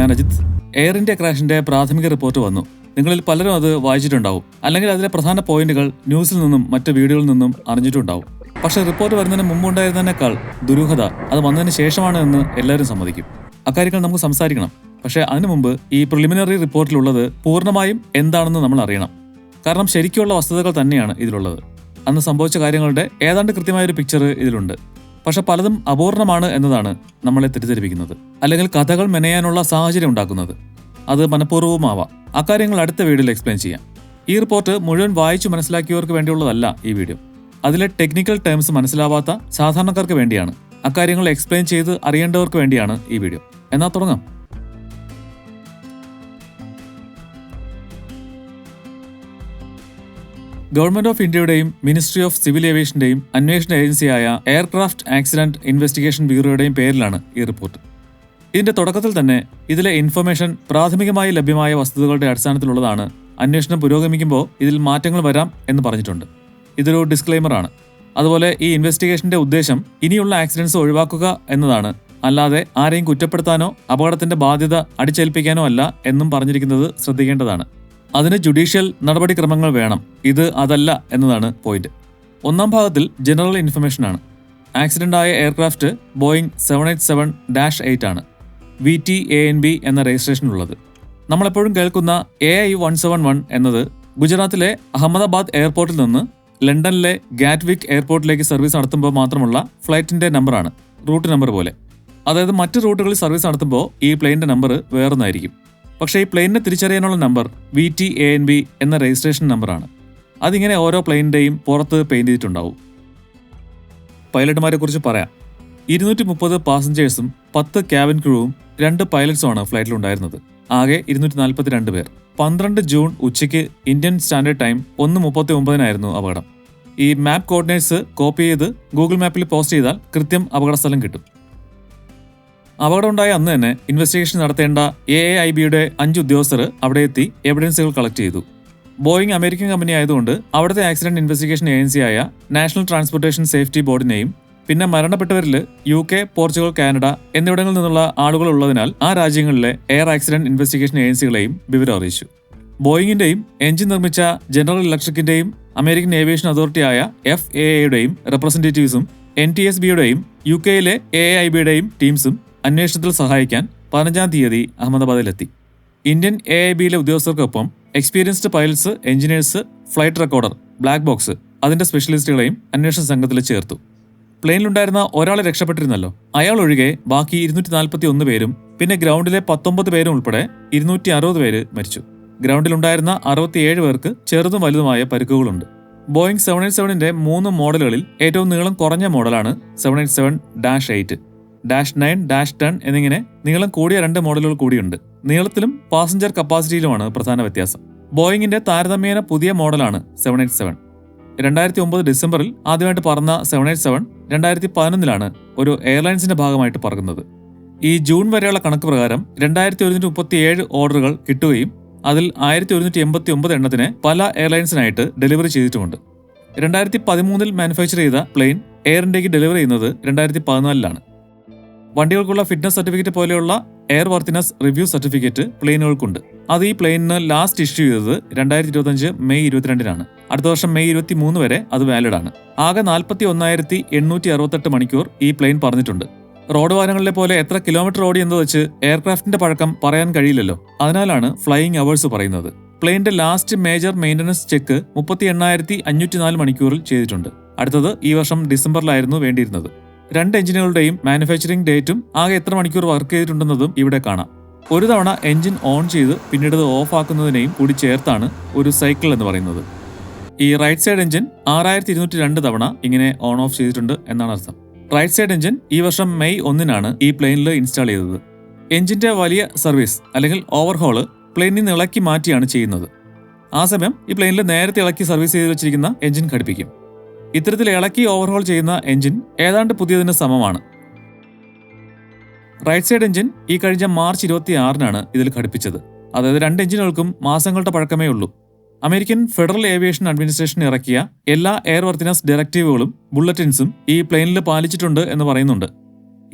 ഞാൻ Ajith. Air India ക്രാഷിന്റെ പ്രാഥമിക report വന്നു. നിങ്ങളിൽ പലരും അത് വായിച്ചിട്ടുണ്ടാവും. അല്ലെങ്കിൽ അതിലെ പ്രധാന പോയിന്റുകൾ ന്യൂസിൽ നിന്നും മറ്റ് വീഡിയോയിൽ നിന്നും അറിഞ്ഞിട്ടുണ്ടാവും. പക്ഷേ റിപ്പോർട്ട് വരുന്നതിന് മുമ്പുണ്ടായിരുന്നതിനേക്കാൾ ദുരൂഹത അത് വന്നതിന് ശേഷമാണ് എന്ന് എല്ലാവരും സമ്മതിക്കും. അക്കാര്യങ്ങൾ നമുക്ക് സംസാരിക്കണം. പക്ഷേ അതിനു മുമ്പ് ഈ പ്രിലിമിനറി റിപ്പോർട്ടിലുള്ളത് പൂർണമായും എന്താണെന്ന് നമ്മൾ അറിയണം. കാരണം ശരിക്കുള്ള വസ്തുതകൾ തന്നെയാണ് ഇതിലുള്ളത്. അന്ന് സംഭവിച്ച കാര്യങ്ങളുടെ ഏതാണ്ട് കൃത്യമായ ഒരു പിക്ചർ ഇതിലുണ്ട്. പക്ഷെ പലതും അപൂർണമാണ് എന്നതാണ് നമ്മളെ തെറ്റിദ്ധരിപ്പിക്കുന്നത്. അല്ലെങ്കിൽ കഥകൾ മെനയാനുള്ള സാഹചര്യം ഉണ്ടാക്കുന്നത്. അത് മനഃപൂർവമാവാം. അക്കാര്യങ്ങൾ അടുത്ത വീഡിയോയിൽ എക്സ്പ്ലെയിൻ ചെയ്യാം. ഈ റിപ്പോർട്ട് മുഴുവൻ വായിച്ചു മനസ്സിലാക്കിയവർക്ക് വേണ്ടിയുള്ളതല്ല ഈ വീഡിയോ. അതിലെ ടെക്നിക്കൽ ടേംസ് മനസ്സിലാവാത്ത സാധാരണക്കാർക്ക് വേണ്ടിയാണ്. അക്കാര്യങ്ങൾ എക്സ്പ്ലെയിൻ ചെയ്ത് അറിയേണ്ടവർക്ക് വേണ്ടിയാണ് ഈ വീഡിയോ. എന്നാൽ തുടങ്ങാം. ഗവൺമെന്റ് ഓഫ് ഇന്ത്യയുടെയും മിനിസ്ട്രി ഓഫ് സിവിൽ ഏവിയേഷന്റെയും അന്വേഷണ ഏജൻസിയായ എയർക്രാഫ്റ്റ് ആക്സിഡന്റ് ഇൻവെസ്റ്റിഗേഷൻ ബ്യൂറോയുടെയും പേരിലാണ് ഈ റിപ്പോർട്ട്. ഇതിന്റെ തുടക്കത്തിൽ തന്നെ ഇതിലെ ഇൻഫർമേഷൻ പ്രാഥമികമായി ലഭ്യമായ വസ്തുതകളുടെ അടിസ്ഥാനത്തിലുള്ളതാണ്. അന്വേഷണം പുരോഗമിക്കുമ്പോൾ ഇതിൽ മാറ്റങ്ങൾ വരാം എന്ന് പറഞ്ഞിട്ടുണ്ട്. ഇതൊരു ഡിസ്ക്ലെയിമറാണ് അതുപോലെ ഈ ഇൻവെസ്റ്റിഗേഷന്റെ ഉദ്ദേശം ഇനിയുള്ള ആക്സിഡൻസ് ഒഴിവാക്കുക എന്നതാണ്. അല്ലാതെ ആരെയും കുറ്റപ്പെടുത്താനോ അപകടത്തിന്റെ ബാധ്യത അടിച്ചേൽപ്പിക്കാനോ അല്ല എന്നും പറഞ്ഞിരിക്കുന്നത് ശ്രദ്ധിക്കേണ്ടതാണ്. അതിന് ജുഡീഷ്യൽ നടപടിക്രമങ്ങൾ വേണം. ഇത് അതല്ല എന്നതാണ് പോയിന്റ് ഒന്നാം ഭാഗത്തിൽ ജനറൽ ഇൻഫർമേഷൻ ആണ്. ആക്സിഡന്റ് ആയ aircraft Boeing seven eight seven dash eight ആണ്. V T A N B എന്ന രജിസ്ട്രേഷനുള്ളത് നമ്മളെപ്പോഴും കേൾക്കുന്ന A I one seven one എന്നത് ഗുജറാത്തിലെ അഹമ്മദാബാദ് എയർപോർട്ടിൽ നിന്ന് ലണ്ടനിലെ ഗാറ്റ്വിക് എയർപോർട്ടിലേക്ക് സർവീസ് നടത്തുമ്പോൾ മാത്രമുള്ള ഫ്ലൈറ്റിന്റെ നമ്പറാണ് റൂട്ട് നമ്പർ പോലെ. അതായത് മറ്റ് റൂട്ടുകളിൽ സർവീസ് നടത്തുമ്പോൾ ഈ പ്ലെയിനിന്റെ നമ്പർ വേറൊന്നായിരിക്കും. പക്ഷേ ഈ പ്ലെയിനിനെ തിരിച്ചറിയാനുള്ള number V T A N B എന്ന രജിസ്ട്രേഷൻ നമ്പറാണ് അതിങ്ങനെ ഓരോ പ്ലെയിനിന്റെയും പുറത്ത് പെയിന്റ് ചെയ്തിട്ടുണ്ടാവും. പൈലറ്റുമാരെ കുറിച്ച് പറയാം. ഇരുന്നൂറ്റി മുപ്പത് പാസഞ്ചേഴ്സും പത്ത് ക്യാബിൻ ക്രൂവും രണ്ട് പൈലറ്റ്സുമാണ് ഫ്ലൈറ്റിൽ ഉണ്ടായിരുന്നത്. ആകെ ഇരുന്നൂറ്റി നാൽപ്പത്തിരണ്ട് പേർ. പന്ത്രണ്ട് ജൂൺ ഉച്ചയ്ക്ക് ഇന്ത്യൻ സ്റ്റാൻഡേർഡ് ടൈം ഒന്ന് മുപ്പത്തി ഒമ്പതിനായിരുന്നു അപകടം. ഈ മാപ്പ് കോർഡിനേറ്റ്സ് കോപ്പി ചെയ്ത് ഗൂഗിൾ മാപ്പിൽ പോസ്റ്റ് ചെയ്താൽ കൃത്യം അപകടസ്ഥലം കിട്ടും. അപകടമുണ്ടായ അന്ന് തന്നെ ഇൻവെസ്റ്റിഗേഷൻ നടത്തേണ്ട എ ഐ ബിയുടെ അഞ്ച് ഉദ്യോഗസ്ഥർ അവിടെ എത്തി എവിഡൻസുകൾ കളക്ട് ചെയ്തു. ബോയിങ് അമേരിക്കൻ കമ്പനി ആയതുകൊണ്ട് അവിടുത്തെ ആക്സിഡന്റ് ഇൻവെസ്റ്റിഗേഷൻ ഏജൻസിയായ നാഷണൽ ട്രാൻസ്പോർട്ടേഷൻ സേഫ്റ്റി ബോർഡിനെയും പിന്നെ മരണപ്പെട്ടവരിൽ യു കെ പോർച്ചുഗൽ കാനഡ എന്നിവിടങ്ങളിൽ നിന്നുള്ള ആളുകൾ ഉള്ളതിനാൽ ആ രാജ്യങ്ങളിലെ എയർ ആക്സിഡന്റ് ഇൻവെസ്റ്റിഗേഷൻ ഏജൻസികളെയും വിവരം അറിയിച്ചു. ബോയിങ്ങിന്റെയും എഞ്ചിൻ നിർമ്മിച്ച ജനറൽ ഇലക്ട്രിക്കിന്റെയും അമേരിക്കൻ ഏവിയേഷൻ അതോറിറ്റിയായ എഫ് എ എയുടെയും റെപ്രസെന്റേറ്റീവ്സും എൻ ടി എസ് ബിയുടെയും യു കെയിലെ എ ഐ ബിയുടെയും ടീംസും അന്വേഷണത്തിൽ സഹായിക്കാൻ പതിനഞ്ചാം തീയതി അഹമ്മദാബാദിലെത്തി. ഇന്ത്യൻ എ ഐ ബിയിലെ ഉദ്യോഗസ്ഥർക്കൊപ്പം experienced pilots engineers flight recorder black box അതിന്റെ സ്പെഷ്യലിസ്റ്റുകളെയും അന്വേഷണ സംഘത്തിൽ ചേർത്തു. പ്ലെയിനിലുണ്ടായിരുന്ന ഒരാളെ രക്ഷപ്പെട്ടിരുന്നല്ലോ. അയാൾ ഒഴികെ ബാക്കി ഇരുന്നൂറ്റി നാൽപ്പത്തി ഒന്ന് പേരും പിന്നെ ഗ്രൗണ്ടിലെ പത്തൊമ്പത് പേരും ഉൾപ്പെടെ ഇരുന്നൂറ്റി അറുപത് പേര് മരിച്ചു. ഗ്രൗണ്ടിലുണ്ടായിരുന്ന അറുപത്തിയേഴ് പേർക്ക് ചെറുതും വലുതുമായ പരിക്കുകളുണ്ട്. ബോയിങ് സെവൻ എയ്റ്റ് സെവനിന്റെ മൂന്ന് മോഡലുകളിൽ ഏറ്റവും നീളം കുറഞ്ഞ മോഡലാണ് seven eight seven dash eight. Dash nine dash ten എന്നിങ്ങനെ നീളം കൂടിയ രണ്ട് മോഡലുകൾ കൂടിയുണ്ട്. നീളത്തിലും പാസഞ്ചർ കപ്പാസിറ്റിയിലുമാണ് പ്രധാന വ്യത്യാസം. ബോയിങ്ങിന്റെ താരതമ്യേന പുതിയ മോഡലാണ് സെവൻ എയ്റ്റ് സെവൻ രണ്ടായിരത്തി ഒമ്പത് ഡിസംബറിൽ ആദ്യമായിട്ട് പറന്ന സെവൻ എയ്റ്റ് സെവൻ രണ്ടായിരത്തി പതിനൊന്നിലാണ് ഒരു എയർലൈൻസിന്റെ ഭാഗമായിട്ട് പറക്കുന്നത്. ഈ ജൂൺ വരെയുള്ള കണക്ക് പ്രകാരം രണ്ടായിരത്തി ഒരുന്നൂറ്റി മുപ്പത്തി ഏഴ് ഓർഡറുകൾ കിട്ടുകയും അതിൽ ആയിരത്തി ഒരുന്നൂറ്റി എൺപത്തി ഒമ്പത് എണ്ണത്തിന് പല എയർലൈൻസിനായിട്ട് ഡെലിവറി ചെയ്തിട്ടുമുണ്ട്. രണ്ടായിരത്തി പതിമൂന്നിൽ മാനുഫാക്ചർ ചെയ്ത പ്ലെയിൻ എയർ ഇന്ത്യയ്ക്ക് ഡെലിവറി ചെയ്യുന്നത് രണ്ടായിരത്തി പതിനാലിലാണ് വണ്ടികൾക്കുള്ള ഫിറ്റ്നസ് സർട്ടിഫിക്കറ്റ് പോലെയുള്ള എയർ വർത്തിനസ് റിവ്യൂ സർട്ടിഫിക്കറ്റ് പ്ലെയിനുകൾക്കുണ്ട് അത് ഈ പ്ലെയിനിന് ലാസ്റ്റ് ഇഷ്യൂ ചെയ്തത് രണ്ടായിരത്തി ഇരുപത്തഞ്ച് മെയ് ഇരുപത്തിരണ്ടിനാണ്. അടുത്ത വർഷം മെയ് ഇരുപത്തി മൂന്ന് വരെ അത് വാലിഡ് ആണ്. ആകെ നാൽപ്പത്തി ഒന്നായിരത്തി എണ്ണൂറ്റി അറുപത്തെട്ട് മണിക്കൂർ ഈ പ്ലെയിൻ പറഞ്ഞിട്ടുണ്ട്. റോഡ് വാഹനങ്ങളിലെ പോലെ എത്ര കിലോമീറ്റർ ഓടി എന്ന് വെച്ച് എയർക്രാഫ്റ്റിന്റെ പഴക്കം പറയാൻ കഴിയില്ലല്ലോ. അതിനാലാണ് ഫ്ലൈയിങ് അവേഴ്സ് പറയുന്നത്. പ്ലെയിന്റെ ലാസ്റ്റ് മേജർ മെയിന്റനൻസ് ചെക്ക് മുപ്പത്തി എണ്ണായിരത്തി അഞ്ഞൂറ്റി നാല് മണിക്കൂറിൽ ചെയ്തിട്ടുണ്ട്. അടുത്തത് ഈ വർഷം ഡിസംബറിലായിരുന്നു വേണ്ടിയിരുന്നത്. രണ്ട് എഞ്ചിനുകളുടെയും മാനുഫാക്ചറിംഗ് ഡേറ്റും ആകെ എത്ര മണിക്കൂർ വർക്ക് ചെയ്തിട്ടുണ്ടെന്നതും ഇവിടെ കാണാം. ഒരു തവണ എഞ്ചിൻ ഓൺ ചെയ്ത് പിന്നീട് അത് ഓഫ് ആക്കുന്നതിനെയും കൂടി ചേർത്താണ് ഒരു സൈക്കിൾ എന്ന് പറയുന്നത്. ഈ റൈറ്റ് സൈഡ് എഞ്ചിൻ ആറായിരത്തി ഇരുന്നൂറ്റി രണ്ട് തവണ ഇങ്ങനെ ഓൺ ഓഫ് ചെയ്തിട്ടുണ്ട് എന്നാണ് അർത്ഥം. റൈറ്റ് സൈഡ് എഞ്ചിൻ ഈ വർഷം മെയ് ഒന്നിനാണ് ഈ പ്ലെയിനിൽ ഇൻസ്റ്റാൾ ചെയ്തത്. എഞ്ചിന്റെ വലിയ സർവീസ് അല്ലെങ്കിൽ ഓവർഹോൾ പ്ലെയിനിൽ നിന്ന് ഇളക്കി മാറ്റിയാണ് ചെയ്യുന്നത്. ആ സമയം ഈ പ്ലെയിനിൽ നേരത്തെ ഇളക്കി സർവീസ് ചെയ്ത് വെച്ചിരിക്കുന്ന എഞ്ചിൻ ഘടിപ്പിക്കും. ഇത്തരത്തിൽ ഇളക്കി ഓവർഹോൾ ചെയ്യുന്ന എഞ്ചിൻ ഏതാണ്ട് പുതിയതിന് സമമാണ്. റൈറ്റ് സൈഡ് എഞ്ചിൻ ഈ കഴിഞ്ഞ മാർച്ച് ഇരുപത്തി ആറിനാണ് ഇതിൽ ഘടിപ്പിച്ചത്. അതായത് രണ്ട് എഞ്ചിനുകൾക്കും മാസങ്ങളുടെ പഴക്കമേ ഉള്ളൂ. അമേരിക്കൻ ഫെഡറൽ ഏവിയേഷൻ അഡ്മിനിസ്ട്രേഷൻ ഇറക്കിയ എല്ലാ എയർ വർത്തിനസ് ഡയറക്റ്റീവുകളും ബുള്ളറ്റിൻസും ഈ പ്ലെയിനിൽ പാലിച്ചിട്ടുണ്ട് എന്ന് പറയുന്നുണ്ട്.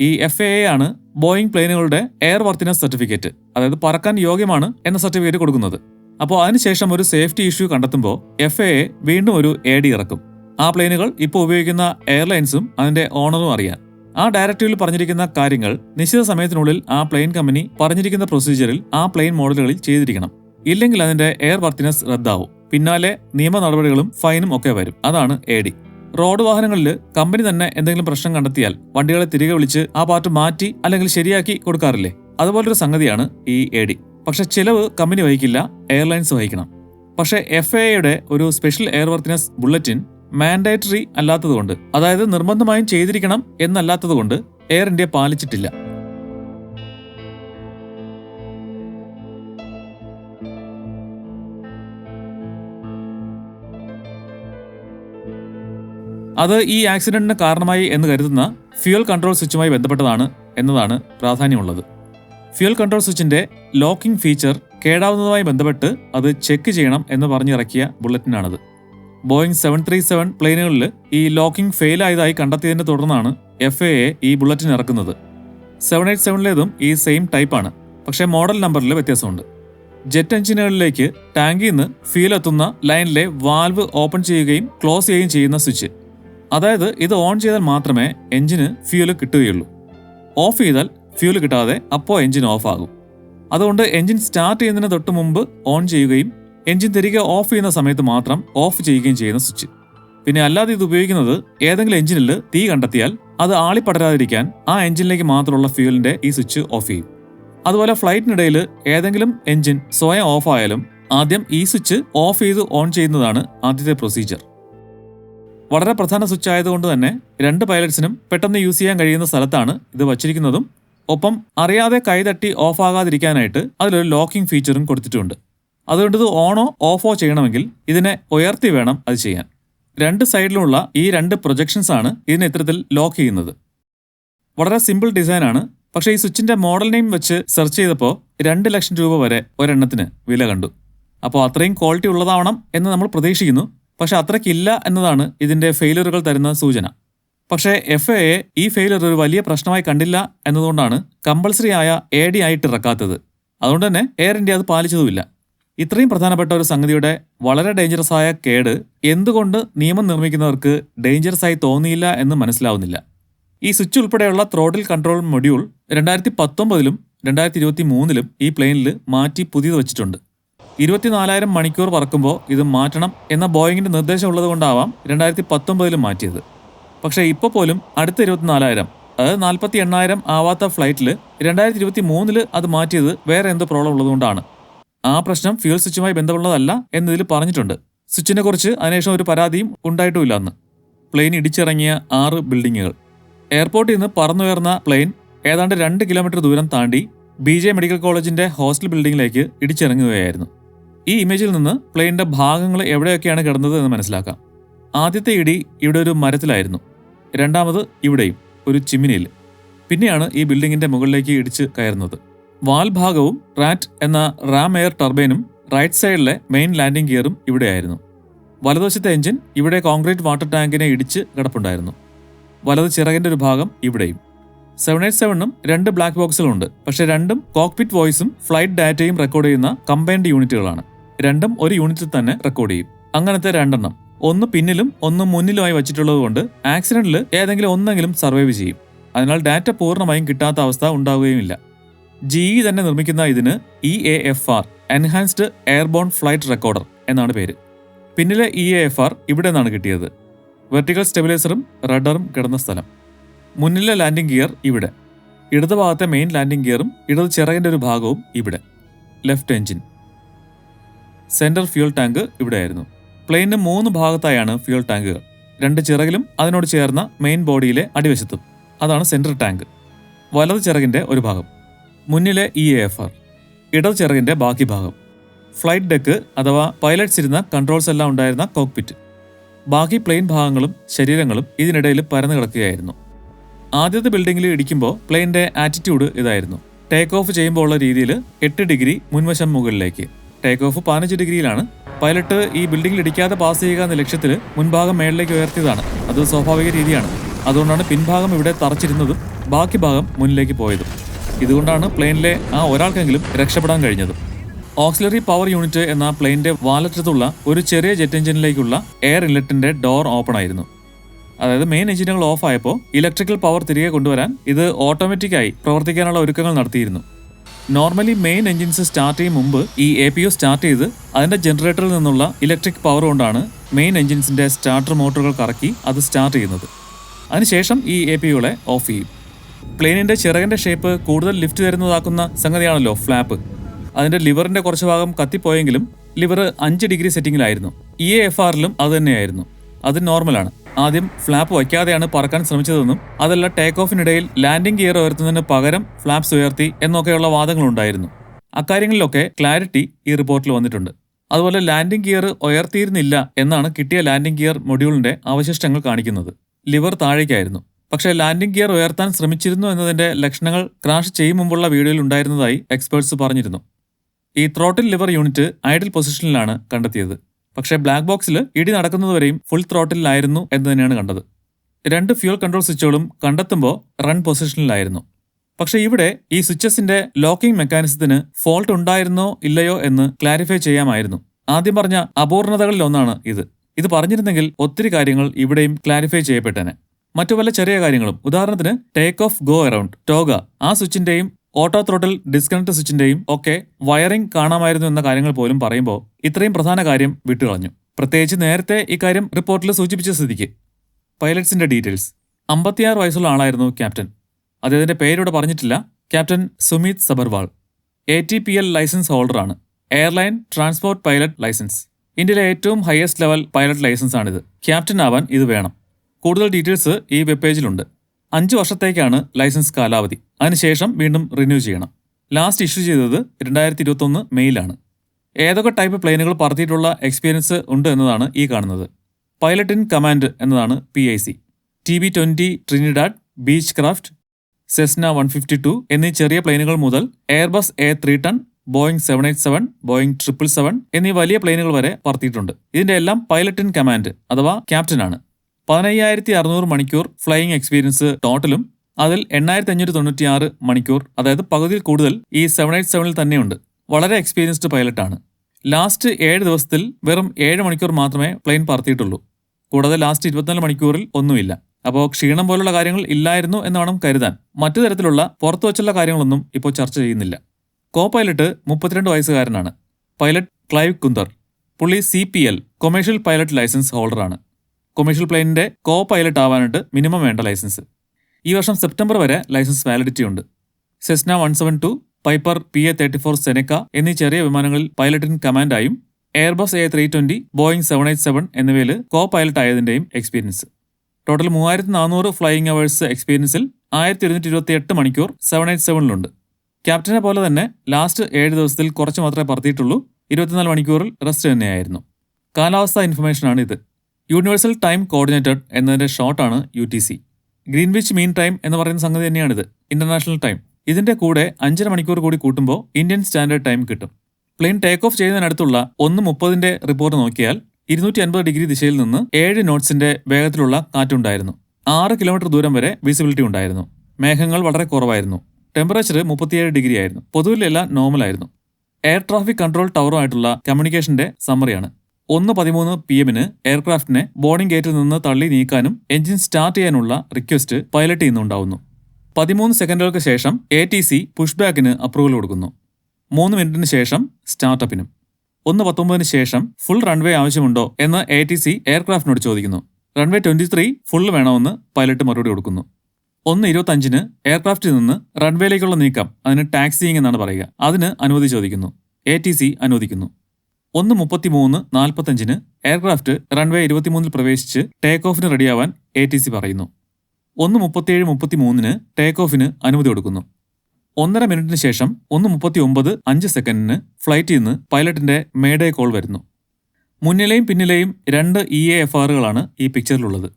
ഈ എഫ് എ ആണ് ബോയിങ് പ്ലെയിനുകളുടെ എയർ വർത്തിനസ് സർട്ടിഫിക്കറ്റ് അതായത് പറക്കാൻ യോഗ്യമാണ് എന്ന സർട്ടിഫിക്കറ്റ് കൊടുക്കുന്നത്. അപ്പോൾ അതിനുശേഷം ഒരു സേഫ്റ്റി ഇഷ്യൂ കണ്ടെത്തുമ്പോൾ എഫ് വീണ്ടും ഒരു എ ഡി ഇറക്കും. ആ പ്ലെയിനുകൾ ഇപ്പോൾ ഉപയോഗിക്കുന്ന എയർലൈൻസും അതിന്റെ ഓണറും അറിയാൻ. ആ ഡയറക്റ്റീവിൽ പറഞ്ഞിരിക്കുന്ന കാര്യങ്ങൾ നിശ്ചിത സമയത്തിനുള്ളിൽ ആ പ്ലെയിൻ കമ്പനി പറഞ്ഞിരിക്കുന്ന പ്രൊസീജിയറിൽ ആ പ്ലെയിൻ മോഡലുകളിൽ ചെയ്തിരിക്കണം. ഇല്ലെങ്കിൽ അതിന്റെ എയർ വർത്തിനസ് റദ്ദാവും. പിന്നാലെ നിയമ നടപടികളും ഫൈനും ഒക്കെ വരും. അതാണ് എ ഡി റോഡ് വാഹനങ്ങളിൽ കമ്പനി തന്നെ എന്തെങ്കിലും പ്രശ്നം കണ്ടെത്തിയാൽ വണ്ടികളെ തിരികെ വിളിച്ച് ആ പാർട്ട് മാറ്റി അല്ലെങ്കിൽ ശരിയാക്കി കൊടുക്കാറില്ലേ? അതുപോലൊരു സംഗതിയാണ് ഈ എ ഡി പക്ഷെ ചിലവ് കമ്പനി വഹിക്കില്ല എയർലൈൻസ് വഹിക്കണം. പക്ഷേ എഫ് എയുടെ ഒരു special airworthiness bulletin mandatory അല്ലാത്തതുകൊണ്ട് അതായത് നിർബന്ധമായും ചെയ്തിരിക്കണം എന്നല്ലാത്തതുകൊണ്ട് എയർ ഇന്ത്യ പാലിച്ചിട്ടില്ല. അത് ഈ ആക്സിഡന്റിന് കാരണമായി എന്ന് കരുതുന്ന ഫ്യൂൽ കൺട്രോൾ സ്വിച്ചുമായി ബന്ധപ്പെട്ടതാണ് എന്നതാണ് പ്രാധാന്യമുള്ളത്. ഫ്യൂൽ കൺട്രോൾ സ്വിച്ചിന്റെ ലോക്കിംഗ് ഫീച്ചർ കേടാവുന്നതുമായി ബന്ധപ്പെട്ട് അത് ചെക്ക് ചെയ്യണം എന്ന് പറഞ്ഞിറക്കിയ ബുള്ളറ്റിനാണത് ബോയിങ് സെവൻ ത്രീ സെവൻ പ്ലെയിനുകളിൽ ഈ ലോക്കിംഗ് ഫെയിൽ ആയതായി കണ്ടെത്തിയതിനെ തുടർന്നാണ് എഫ് എ ഈ ബുള്ളറ്റിൻ ഇറക്കുന്നത്. സെവൻ എയ്റ്റ് സെവനിലേതും ഈ സെയിം ടൈപ്പാണ്. പക്ഷേ മോഡൽ നമ്പറിൽ വ്യത്യാസമുണ്ട്. ജെറ്റ് എഞ്ചിനുകളിലേക്ക് ടാങ്കിൽ നിന്ന് ഫ്യൂൽ എത്തുന്ന ലൈനിലെ വാൽവ് ഓപ്പൺ ചെയ്യുകയും ക്ലോസ് ചെയ്യുകയും ചെയ്യുന്ന സ്വിച്ച്. അതായത് ഇത് ഓൺ ചെയ്താൽ മാത്രമേ എഞ്ചിന് ഫ്യൂൽ കിട്ടുകയുള്ളൂ. ഓഫ് ചെയ്താൽ ഫ്യൂൽ കിട്ടാതെ അപ്പോൾ എഞ്ചിൻ ഓഫ് ആകും അതുകൊണ്ട് എഞ്ചിൻ സ്റ്റാർട്ട് ചെയ്യുന്നതിന് തൊട്ട് മുമ്പ് ഓൺ ചെയ്യുകയും എഞ്ചിൻ തിരികെ ഓഫ് ചെയ്യുന്ന സമയത്ത് മാത്രം ഓഫ് ചെയ്യുകയും ചെയ്യുന്ന സ്വിച്ച്. പിന്നെ അല്ലാതെ ഇത് ഉപയോഗിക്കുന്നത് ഏതെങ്കിലും എഞ്ചിനിൽ തീ കണ്ടെത്തിയാൽ അത് ആളിപ്പടരാതിരിക്കാൻ ആ എഞ്ചിനിലേക്ക് മാത്രമുള്ള ഫ്യൂലിന്റെ ഈ സ്വിച്ച് ഓഫ് ചെയ്യും. അതുപോലെ ഫ്ലൈറ്റിനിടയിൽ ഏതെങ്കിലും എഞ്ചിൻ സ്വയം ഓഫ് ആയാലും ആദ്യം ഈ സ്വിച്ച് ഓഫ് ചെയ്ത് ഓൺ ചെയ്യുന്നതാണ് ആദ്യത്തെ പ്രൊസീജിയർ. വളരെ പ്രധാന സ്വിച്ച് ആയതുകൊണ്ട് തന്നെ രണ്ട് പൈലറ്റ്സിനും പെട്ടെന്ന് യൂസ് ചെയ്യാൻ കഴിയുന്ന സ്ഥലത്താണ് ഇത് വച്ചിരിക്കുന്നതും. ഒപ്പം അറിയാതെ കൈതട്ടി ഓഫ് ആകാതിരിക്കാനായിട്ട് അതിലൊരു ലോക്കിംഗ് ഫീച്ചറും കൊടുത്തിട്ടുണ്ട്. അതുകൊണ്ട് ഇത് ഓണോ ഓഫോ ചെയ്യണമെങ്കിൽ ഇതിനെ ഉയർത്തി വേണം അത് ചെയ്യാൻ. രണ്ട് സൈഡിലുള്ള ഈ രണ്ട് പ്രൊജക്ഷൻസ് ആണ് ഇതിനെ ഇത്തരത്തിൽ ലോക്ക് ചെയ്യുന്നത്. വളരെ സിമ്പിൾ ഡിസൈനാണ് പക്ഷേ ഈ സ്വിച്ചിന്റെ മോഡൽ നെയിം വെച്ച് സെർച്ച് ചെയ്തപ്പോൾ രണ്ട് ലക്ഷം രൂപ വരെ ഒരെണ്ണത്തിന് വില കണ്ടു. അപ്പോൾ അത്രയും ക്വാളിറ്റി ഉള്ളതാവണം എന്ന് നമ്മൾ പ്രതീക്ഷിക്കുന്നു. പക്ഷേ അത്രയ്ക്കില്ല എന്നതാണ് ഇതിന്റെ ഫെയിലറുകൾ തരുന്ന സൂചന. പക്ഷേ എഫ് എ ഈ ഫെയിലർ ഒരു വലിയ പ്രശ്നമായി കണ്ടില്ല എന്നതുകൊണ്ടാണ് കമ്പൾസറി ആയ എ ഡി ആയിട്ട് ഇറക്കാത്തത്. അതുകൊണ്ട് തന്നെ എയർ ഇന്ത്യ അത് പാലിച്ചതുമില്ല. ഇത്രയും പ്രധാനപ്പെട്ട ഒരു സംഗതിയുടെ വളരെ ഡേഞ്ചറസ് ആയ കേട് എന്തുകൊണ്ട് നിയമം നിർമ്മിക്കുന്നവർക്ക് ഡേഞ്ചറസ് ആയി തോന്നിയില്ല എന്ന് മനസ്സിലാവുന്നില്ല. ഈ സ്വിച്ച് ഉൾപ്പെടെയുള്ള ത്രോട്ടിൽ കൺട്രോൾ മൊഡ്യൂൾ രണ്ടായിരത്തി പത്തൊമ്പതിലും രണ്ടായിരത്തി ഇരുപത്തി മൂന്നിലും ഈ പ്ലെയിനിൽ മാറ്റി പുതിയത് വെച്ചിട്ടുണ്ട്. ഇരുപത്തിനാലായിരം മണിക്കൂർ പറക്കുമ്പോൾ ഇത് മാറ്റണം എന്ന ബോയിങ്ങിന്റെ നിർദ്ദേശം ഉള്ളതുകൊണ്ടാവാം രണ്ടായിരത്തി പത്തൊമ്പതിലും മാറ്റിയത്. പക്ഷേ ഇപ്പോൾ പോലും അടുത്ത ഇരുപത്തിനാലായിരം അതായത് നാൽപ്പത്തി എണ്ണായിരം ആവാത്ത ഫ്ലൈറ്റിൽ രണ്ടായിരത്തി ഇരുപത്തി മൂന്നിൽ അത് മാറ്റിയത് വേറെ എന്ത് പ്രോബ്ലം ഉള്ളതുകൊണ്ടാണ്. ആ പ്രശ്നം ഫ്യൂൽ സ്വിച്ചുമായി ബന്ധമുള്ളതല്ല എന്നതിൽ പറഞ്ഞിട്ടുണ്ട്. സ്വിച്ചിനെ കുറിച്ച് അതിനുശേഷം ഒരു പരാതിയും ഉണ്ടായിട്ടുമില്ല അന്ന്. പ്ലെയിൻ ഇടിച്ചിറങ്ങിയ ആറ് ബിൽഡിങ്ങുകൾ എയർപോർട്ടിൽ നിന്ന് പറന്നുയർന്ന പ്ലെയിൻ ഏതാണ്ട് രണ്ട് കിലോമീറ്റർ ദൂരം താണ്ടി ബി ജെ മെഡിക്കൽ കോളേജിന്റെ ഹോസ്റ്റൽ ബിൽഡിംഗിലേക്ക് ഇടിച്ചിറങ്ങുകയായിരുന്നു. ഈ ഇമേജിൽ നിന്ന് പ്ലെയിനിന്റെ ഭാഗങ്ങൾ എവിടെയൊക്കെയാണ് കിടന്നത് എന്ന് മനസ്സിലാക്കാം. ആദ്യത്തെ ഇടി ഇവിടെ ഒരു മരത്തിലായിരുന്നു. രണ്ടാമത് ഇവിടെയും ഒരു ചിമ്മിനിയിൽ പിന്നെയാണ് ഈ ബിൽഡിങ്ങിന്റെ മുകളിലേക്ക് ഇടിച്ച് കയറുന്നത്. വാൽ ഭാഗവും റാറ്റ് എന്ന റാം എയർ ടർബൈനും റൈറ്റ് സൈഡിലെ മെയിൻ ലാൻഡിംഗ് ഗിയറും ഇവിടെയായിരുന്നു. വലതുവശത്തെ എഞ്ചിൻ ഇവിടെ കോൺക്രീറ്റ് വാട്ടർ ടാങ്കിനെ ഇടിച്ച് കിടപ്പുണ്ടായിരുന്നു. വലത് ചിറകിന്റെ ഒരു ഭാഗം ഇവിടെയും. സെവൻ എയ്റ്റ് സെവനും രണ്ട് ബ്ലാക്ക് ബോക്സുകളുണ്ട്. പക്ഷെ രണ്ടും കോക്പിറ്റ് വോയിസും ഫ്ലൈറ്റ് ഡാറ്റയും റെക്കോർഡ് ചെയ്യുന്ന കമ്പൈൻഡ് യൂണിറ്റുകളാണ്. രണ്ടും ഒരു യൂണിറ്റിൽ തന്നെ റെക്കോർഡ് ചെയ്യും. അങ്ങനത്തെ രണ്ടെണ്ണം. ഒന്ന് പിന്നിലും ഒന്ന് മുന്നിലുമായി വെച്ചിട്ടുള്ളതുകൊണ്ട് ആക്സിഡന്റിൽ ഏതെങ്കിലും ഒന്നെങ്കിലും സർവൈവ് ചെയ്യും. അതിനാൽ ഡാറ്റ പൂർണമായും കിട്ടാത്ത അവസ്ഥ ഉണ്ടാവുകയുമില്ല. ജി ഇ തന്നെ നിർമ്മിക്കുന്ന ഇതിന് E A F R enhanced airborne flight recorder എന്നാണ് പേര്. പിന്നിലെ ഇ എ എഫ് ആർ ഇവിടെ നിന്നാണ് കിട്ടിയത്. വെർട്ടിക്കൽ സ്റ്റെബിലൈസറും റഡറും കിടന്ന സ്ഥലം. മുന്നിലെ ലാൻഡിംഗ് ഗിയർ ഇവിടെ. ഇടത് ഭാഗത്തെ മെയിൻ ലാൻഡിംഗ് ഗിയറും ഇടത് ചിറകിന്റെ ഒരു ഭാഗവും ഇവിടെ. Left engine centre fuel tank ഇവിടെയായിരുന്നു. പ്ലെയിനിന് മൂന്ന് ഭാഗത്തായാണ് ഫ്യൂൽ ടാങ്കുകൾ രണ്ട് ചിറകിലും അതിനോട് ചേർന്ന മെയിൻ ബോഡിയിലെ അടിവശത്തും. അതാണ് സെൻട്രൽ ടാങ്ക് വലത് ചിറകിന്റെ ഒരു ഭാഗം. മുന്നിലെ ഇ എ എഫ് ആർ ഇടത് ചിറകിന്റെ ബാക്കി ഭാഗം. ഫ്ലൈറ്റ് ഡെക്ക് അഥവാ പൈലറ്റ്സ് ഇരുന്ന കൺട്രോൾസ് എല്ലാം ഉണ്ടായിരുന്ന കോക്ക്പിറ്റ് ബാക്കി പ്ലെയിൻ ഭാഗങ്ങളും ശരീരങ്ങളും ഇതിനിടയിൽ പരന്നു കിടക്കുകയായിരുന്നു. ആദ്യത്തെ ബിൽഡിങ്ങിൽ ഇടിക്കുമ്പോൾ പ്ലെയിനിന്റെ ആറ്റിറ്റ്യൂഡ് ഇതായിരുന്നു. ടേക്ക് ഓഫ് ചെയ്യുമ്പോൾ ഉള്ള രീതിയിൽ എട്ട് ഡിഗ്രി മുൻവശം മുകളിലേക്ക്. ടേക്ക് ഓഫ് പതിനഞ്ച് ഡിഗ്രിയിലാണ്. പൈലറ്റ് ഈ ബിൽഡിംഗിൽ ഇടിക്കാതെ പാസ് ചെയ്യുക എന്ന ലക്ഷ്യത്തിൽ മുൻഭാഗം മേളിലേക്ക് ഉയർത്തിയതാണ്. അത് സ്വാഭാവിക രീതിയാണ്. അതുകൊണ്ടാണ് പിൻഭാഗം ഇവിടെ തറച്ചിരുന്നതും ബാക്കി ഭാഗം മുന്നിലേക്ക് പോയതും. ഇതുകൊണ്ടാണ് പ്ലെയിനിലെ ആ ഒരാൾക്കെങ്കിലും രക്ഷപ്പെടാൻ കഴിഞ്ഞത്. ഓക്സിലറി പവർ യൂണിറ്റ് എന്ന പ്ലെയിനിന്റെ വാലറ്റത്തുള്ള ഒരു ചെറിയ ജെറ്റ് എഞ്ചിനിലേക്കുള്ള എയർ ഇൻലെറ്റിന്റെ ഡോർ ഓപ്പൺ ആയിരുന്നു. അതായത് മെയിൻ എഞ്ചിനുകൾ ഓഫ് ആയപ്പോൾ ഇലക്ട്രിക്കൽ പവർ തിരികെ കൊണ്ടുവരാൻ ഇത് ഓട്ടോമാറ്റിക്കായി പ്രവർത്തിക്കാനുള്ള ഒരുക്കങ്ങൾ നടത്തിയിരുന്നു. നോർമലി മെയിൻ എഞ്ചിൻസ് സ്റ്റാർട്ട് ചെയ്യും മുമ്പ് ഈ എ പി ഒ സ്റ്റാർട്ട് ചെയ്ത് അതിന്റെ ജനറേറ്ററിൽ നിന്നുള്ള ഇലക്ട്രിക് പവർ കൊണ്ടാണ് മെയിൻ എഞ്ചിൻസിന്റെ സ്റ്റാർട്ടർ മോട്ടോറുകൾ കറക്കി അത് സ്റ്റാർട്ട് ചെയ്യുന്നത്. അതിനുശേഷം ഈ എ പി ഓഫ് ചെയ്യും. പ്ലെയിനിന്റെ ചിറകിന്റെ ഷേപ്പ് കൂടുതൽ ലിഫ്റ്റ് തരുന്നതാക്കുന്ന സംഗതിയാണല്ലോ ഫ്ലാപ്പ്. അതിന്റെ ലിവറിന്റെ കുറച്ച് ഭാഗം കത്തിപ്പോയെങ്കിലും ലിവർ അഞ്ച് ഡിഗ്രി സെറ്റിംഗിലായിരുന്നു. ഇ എഫ് ആറിലും അത് തന്നെയായിരുന്നു. അത് നോർമലാണ്. ആദ്യം ഫ്ലാപ്പ് വയ്ക്കാതെയാണ് പറക്കാൻ ശ്രമിച്ചതെന്നും അതല്ല ടേക്ക് ഓഫിനിടയിൽ ലാൻഡിംഗ് ഗിയർ ഉയർത്തുന്നതിന് പകരം ഫ്ലാപ്സ് ഉയർത്തി എന്നൊക്കെയുള്ള വാദങ്ങളുണ്ടായിരുന്നു. അക്കാര്യങ്ങളിലൊക്കെ ക്ലാരിറ്റി ഈ റിപ്പോർട്ടിൽ വന്നിട്ടുണ്ട്. അതുപോലെ ലാൻഡിംഗ് ഗിയർ ഉയർത്തിയിരുന്നില്ല എന്നാണ് കിട്ടിയ ലാൻഡിംഗ് ഗിയർ മൊഡ്യൂളിന്റെ അവശിഷ്ടങ്ങൾ കാണിക്കുന്നത്. ലിവർ താഴേക്കായിരുന്നു. പക്ഷേ ലാൻഡിംഗ് ഗിയർ ഉയർത്താൻ ശ്രമിച്ചിരുന്നു എന്നതിന്റെ ലക്ഷണങ്ങൾ ക്രാഷ് ചെയ്യും മുമ്പുള്ള വീഡിയോയിൽ ഉണ്ടായിരുന്നതായി എക്സ്പേർട്സ് പറഞ്ഞിരുന്നു. ഈ ത്രോട്ടിൽ ലിവർ യൂണിറ്റ് ഐഡിൽ പൊസിഷനിലാണ് കണ്ടെത്തിയത്. പക്ഷേ ബ്ലാക്ക് ബോക്സിൽ ഇടി നടക്കുന്നതുവരെയും ഫുൾ ത്രോട്ടിലായിരുന്നു എന്ന് തന്നെയാണ് കണ്ടത്. രണ്ട് ഫ്യൂൽ കൺട്രോൾ സ്വിച്ചുകളും കണ്ടെത്തുമ്പോൾ റൺ പൊസിഷനിലായിരുന്നു പക്ഷേ ഇവിടെ ഈ സ്വിച്ചസിന്റെ ലോക്കിംഗ് മെക്കാനിസത്തിന് ഫോൾട്ട് ഉണ്ടായിരുന്നോ ഇല്ലയോ എന്ന് ക്ലാരിഫൈ ചെയ്യാമായിരുന്നു. ആദ്യം പറഞ്ഞ അപൂർണതകളിലൊന്നാണ് ഇത്. ഇത് പറഞ്ഞിരുന്നെങ്കിൽ ഒത്തിരി കാര്യങ്ങൾ ഇവിടെയും ക്ലാരിഫൈ ചെയ്യപ്പെട്ടേനെ. മറ്റു പല ചെറിയ കാര്യങ്ങളും. ഉദാഹരണത്തിന് take off go around TOGA ആ സ്വിച്ചിന്റെയും ഓട്ടോ ത്രോട്ടിൽ ഡിസ്കണക്ട് സ്വിച്ചിന്റെയും ഒക്കെ വയറിംഗ് കാണാമായിരുന്നു എന്ന കാര്യങ്ങൾ പോലും പറയുമ്പോൾ ഇത്രയും പ്രധാന കാര്യം വിട്ടുകളഞ്ഞു. പ്രത്യേകിച്ച് നേരത്തെ ഇക്കാര്യം റിപ്പോർട്ടിൽ സൂചിപ്പിച്ച സ്ഥിതിക്ക്. പൈലറ്റ്സിന്റെ ഡീറ്റെയിൽസ് അമ്പത്തിയാറ് വയസ്സുള്ള ആളായിരുന്നു ക്യാപ്റ്റൻ. അദ്ദേഹത്തിന്റെ പേരിവിടെ പറഞ്ഞിട്ടില്ല. Captain Sumeet Sabharwal. A T P L licence ഹോൾഡറാണ് airline transport pilot licence ഇന്ത്യയിലെ ഏറ്റവും ഹയസ്റ്റ് ലെവൽ പൈലറ്റ് ലൈസൻസ് ആണിത്. ക്യാപ്റ്റൻ ആവാൻ ഇത് വേണം. കൂടുതൽ ഡീറ്റെയിൽസ് ഈ വെബ് പേജിലുണ്ട് അഞ്ച് വർഷത്തേക്കാണ് ലൈസൻസ് കാലാവധി. അതിനുശേഷം വീണ്ടും റിന്യൂ ചെയ്യണം. ലാസ്റ്റ് ഇഷ്യൂ ചെയ്തത് രണ്ടായിരത്തി ഇരുപത്തൊന്ന് മെയിലാണ്. ഏതൊക്കെ ടൈപ്പ് പ്ലെയിനുകൾ പറത്തിയിട്ടുള്ള എക്സ്പീരിയൻസ് ഉണ്ട് എന്നതാണ് ഈ കാണുന്നത്. പൈലറ്റ് ഇൻ കമാൻഡ് എന്നതാണ് P I C. T B twenty Trinidad Beechcraft Cessna one fifty two എന്നീ ചെറിയ പ്ലെയിനുകൾ മുതൽ Airbus A three ton Boeing seven eight seven Boeing triple seven എന്നീ വലിയ പ്ലെയിനുകൾ വരെ പറത്തിയിട്ടുണ്ട്. ഇതിന്റെ എല്ലാം പൈലറ്റ് ഇൻ കമാൻഡ് അഥവാ ക്യാപ്റ്റനാണ് പതിനയ്യായിരത്തി അറുന്നൂറ് മണിക്കൂർ ഫ്ലൈയിങ് എക്സ്പീരിയൻസ് ടോട്ടലും അതിൽ എണ്ണായിരത്തി അഞ്ഞൂറ്റി തൊണ്ണൂറ്റി ആറ് മണിക്കൂർ അതായത് പകുതിയിൽ കൂടുതൽ ഈ സെവൻ എയ്റ്റ് സെവനിൽ തന്നെയുണ്ട്. വളരെ എക്സ്പീരിയൻസ്ഡ് പൈലറ്റാണ് ലാസ്റ്റ് ഏഴ് ദിവസത്തിൽ വെറും ഏഴ് മണിക്കൂർ മാത്രമേ പ്ലെയിൻ പറത്തിയിട്ടുള്ളൂ. കൂടാതെ ലാസ്റ്റ് ഇരുപത്തിനാല് മണിക്കൂറിൽ ഒന്നുമില്ല. അപ്പോൾ ക്ഷീണം പോലുള്ള കാര്യങ്ങൾ ഇല്ലായിരുന്നു എന്ന് വേണം കരുതാൻ. മറ്റു തരത്തിലുള്ള പുറത്തു വച്ചുള്ള കാര്യങ്ങളൊന്നും ഇപ്പോൾ ചർച്ച ചെയ്യുന്നില്ല. കോ പൈലറ്റ് മുപ്പത്തിരണ്ട് വയസ്സുകാരനാണ്. പൈലറ്റ് ക്ലൈവ് കുന്ദർ പുള്ളി C P L commercial pilot licence ഹോൾഡറാണ് commercial പ്ലെയിനിന്റെ കോ പൈലറ്റ് ആവാനായിട്ട് മിനിമം വേണ്ട ലൈസൻസ് ഈ വർഷം സെപ്റ്റംബർ വരെ ലൈസൻസ് വാലിഡിറ്റി ഉണ്ട്. Cessna one seven two Piper P A thirty four Seneca എന്നീ ചെറിയ വിമാനങ്ങളിൽ pilot in കമാൻഡായും Airbus A three twenty Boeing seven eight seven എന്നിവയിൽ കോ പൈലറ്റ് ആയതിന്റെയും എക്സ്പീരിയൻസ് ടോട്ടൽ മൂവായിരത്തി നാനൂറ് ഫ്ലൈയിങ് അവേഴ്സ് എക്സ്പീരിയൻസിൽ ആയിരത്തി ഇരുന്നൂറ്റി ഇരുപത്തി എട്ട് മണിക്കൂർ സെവൻ എയ്റ്റ് സെവനിലുണ്ട് ക്യാപ്റ്റനെ പോലെ തന്നെ ലാസ്റ്റ് ഏഴ് ദിവസത്തിൽ കുറച്ച് മാത്രമേ പറത്തിയിട്ടുള്ളൂ. ഇരുപത്തിനാല് മണിക്കൂറിൽ റെസ്റ്റ് തന്നെയായിരുന്നു. കാലാവസ്ഥ ഇൻഫർമേഷനാണ് ഇത്. യൂണിവേഴ്സൽ ടൈം കോർഡിനേറ്റഡ് എന്നതിന്റെ ഷോർട്ടാണ് U T C Greenwich mean time എന്ന് പറയുന്ന സംഗതി തന്നെയാണിത് ഇന്റർനാഷണൽ ടൈം ഇതിന്റെ കൂടെ അഞ്ചര മണിക്കൂർ കൂടി കൂട്ടുമ്പോൾ ഇന്ത്യൻ സ്റ്റാൻഡേർഡ് ടൈം കിട്ടും. പ്ലെയിൻ ടേക്ക് ഓഫ് ചെയ്യുന്നതിനടുത്തുള്ള ഒന്ന് മുപ്പതിന്റെ റിപ്പോർട്ട് നോക്കിയാൽ ഇരുന്നൂറ്റി അൻപത് ഡിഗ്രി ദിശയിൽ നിന്ന് ഏഴ് നോട്ട്സിന്റെ വേഗത്തിലുള്ള കാറ്റുണ്ടായിരുന്നു. ആറ് കിലോമീറ്റർ ദൂരം വരെ വിസിബിലിറ്റി ഉണ്ടായിരുന്നു. മേഘങ്ങൾ വളരെ കുറവായിരുന്നു. ടെമ്പറേച്ചർ മുപ്പത്തിയേഴ് ഡിഗ്രി ആയിരുന്നു. പൊതുവിലെല്ലാം നോർമൽ ആയിരുന്നു. എയർ ട്രാഫിക് കൺട്രോൾ ടവറുമായിട്ടുള്ള കമ്മ്യൂണിക്കേഷന്റെ സമ്മറിയാണ് ഒന്ന് പതിമൂന്ന് പി എമ്മിന് എയർക്രാഫ്റ്റിനെ ബോർഡിംഗ് ഗേറ്റിൽ നിന്ന് തള്ളി നീക്കാനും എഞ്ചിൻ സ്റ്റാർട്ട് ചെയ്യാനുള്ള റിക്വസ്റ്റ് പൈലറ്റിൽ നിന്നുണ്ടാവുന്നു പതിമൂന്ന് സെക്കൻഡുകൾക്ക് ശേഷം എ ടി സി പുഷ്ബാക്കിന് അപ്രൂവൽ കൊടുക്കുന്നു. മൂന്ന് മിനിറ്റിന് ശേഷം സ്റ്റാർട്ടപ്പിനും. ഒന്ന് പത്തൊമ്പതിന് ശേഷം ഫുൾ റൺവേ ആവശ്യമുണ്ടോ എന്ന് എ ടി സി എയർക്രാഫ്റ്റിനോട് ചോദിക്കുന്നു. റൺവേ ട്വന്റി ത്രീ ഫുൾ വേണമെന്ന് പൈലറ്റ് മറുപടി കൊടുക്കുന്നു. ഒന്ന് ഇരുപത്തഞ്ചിന് എയർക്രാഫ്റ്റിൽ നിന്ന് റൺവേയിലേക്കുള്ള നീക്കം അതിന് ടാക്സിയിങ് എന്നാണ് പറയുക. അതിന് അനുമതി ചോദിക്കുന്നു. എ ടി സി അനുവദിക്കുന്നു. ഒന്ന് മുപ്പത്തിമൂന്ന് നാൽപ്പത്തഞ്ചിന് എയർക്രാഫ്റ്റ് റൺവേ ഇരുപത്തിമൂന്നിൽ പ്രവേശിച്ച് ടേക്ക് ഓഫിന് റെഡിയാവാൻ എ ടി സി പറയുന്നു. ഒന്ന് മുപ്പത്തിയേഴ് മുപ്പത്തിമൂന്നിന് ടേക്ക് ഓഫിന് അനുമതി കൊടുക്കുന്നു. ഒന്നര മിനിറ്റിന് ശേഷം ഒന്ന് മുപ്പത്തി ഒമ്പത് അഞ്ച് സെക്കൻഡിന് ഫ്ലൈറ്റിൽ നിന്ന് പൈലറ്റിന്റെ മേഡേ കോൾ വരുന്നു. മുന്നിലെയും പിന്നിലെയും രണ്ട് ഇ എ എഫ് ആറുകളാണ് ഈ പിക്ചറിലുള്ളത്.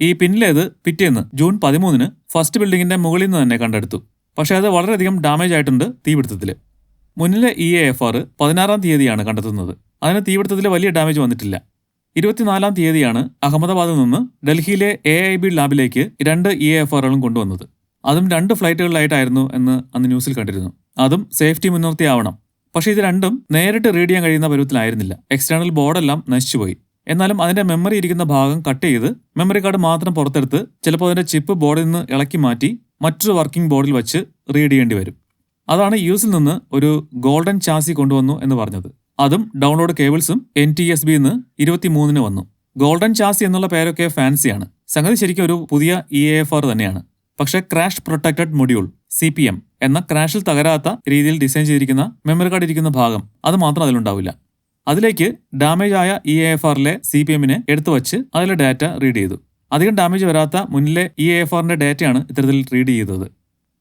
ഈ പിന്നിലേത് പിറ്റേന്ന് ജൂൺ പതിമൂന്നിന് ഫസ്റ്റ് ബിൽഡിങ്ങിന്റെ മുകളിൽ നിന്ന് തന്നെ കണ്ടെടുത്തു. പക്ഷേ അത് വളരെയധികം ഡാമേജ് ആയിട്ടുണ്ട് തീപിടുത്തത്തിൽ മുന്നിലെ ഇ എ എഫ് ആർ പതിനാറാം തീയതിയാണ് കണ്ടെത്തുന്നത്. അതിന് തീപിടുത്തത്തിൽ വലിയ ഡാമേജ് വന്നിട്ടില്ല. ഇരുപത്തിനാലാം തീയതിയാണ് അഹമ്മദാബാദിൽ നിന്ന് ഡൽഹിയിലെ എ ഐ ബി ലാബിലേക്ക് രണ്ട് ഇ എഫ് ആറുകളും കൊണ്ടുവന്നത്. അതും രണ്ട് ഫ്ലൈറ്റുകളിലായിട്ടായിരുന്നു എന്ന് അന്ന് ന്യൂസിൽ കണ്ടിരുന്നു. അതും സേഫ്റ്റി മുൻനിർത്തിയാവണം. പക്ഷേ ഇത് രണ്ടും നേരിട്ട് റീഡ് ചെയ്യാൻ കഴിയുന്ന പരുവത്തിലായിരുന്നില്ല. എക്സ്റ്റേണൽ ബോർഡെല്ലാം നശിച്ചുപോയി. എന്നാലും അതിന്റെ മെമ്മറി ഇരിക്കുന്ന ഭാഗം കട്ട് ചെയ്ത് മെമ്മറി കാർഡ് മാത്രം പുറത്തെടുത്ത് ചിലപ്പോൾ അതിന്റെ ചിപ്പ് ബോർഡിൽ നിന്ന് ഇളക്കി മാറ്റി മറ്റൊരു വർക്കിംഗ് ബോർഡിൽ വെച്ച് റീഡ് ചെയ്യേണ്ടി വരും. അതാണ് യു എസിൽ നിന്ന് ഒരു ഗോൾഡൻ ചാസി കൊണ്ടുവന്നു എന്ന് പറഞ്ഞത്. അതും ഡൗൺലോഡ് കേബിൾസും എൻ ടി എസ് ബി നിന്ന് ഇരുപത്തിമൂന്നിന് വന്നു. ഗോൾഡൻ ചാസി എന്നുള്ള പേരൊക്കെ ഫാൻസിയാണ്. സംഗതി ശരിക്കും ഒരു പുതിയ ഇ എ എഫ് ആർ തന്നെയാണ്. പക്ഷേ crash protected module C P M എന്ന ക്രാഷിൽ തകരാത്ത രീതിയിൽ ഡിസൈൻ ചെയ്തിരിക്കുന്ന മെമ്മറി കാർഡ് ഇരിക്കുന്ന ഭാഗം അത് മാത്രം അതിലുണ്ടാവില്ല. അതിലേക്ക് ഡാമേജ് ആയ ഇ എ എഫ് ആറിലെ സി പി എമ്മിനെ എടുത്തു വച്ച് അതിലെ ഡാറ്റ റീഡ് ചെയ്തു. അധികം ഡാമേജ് വരാത്ത മുന്നിലെ ഇ എ എഫ് ആറിന്റെ ഡാറ്റയാണ് ഇത്തരത്തിൽ റീഡ് ചെയ്തത്.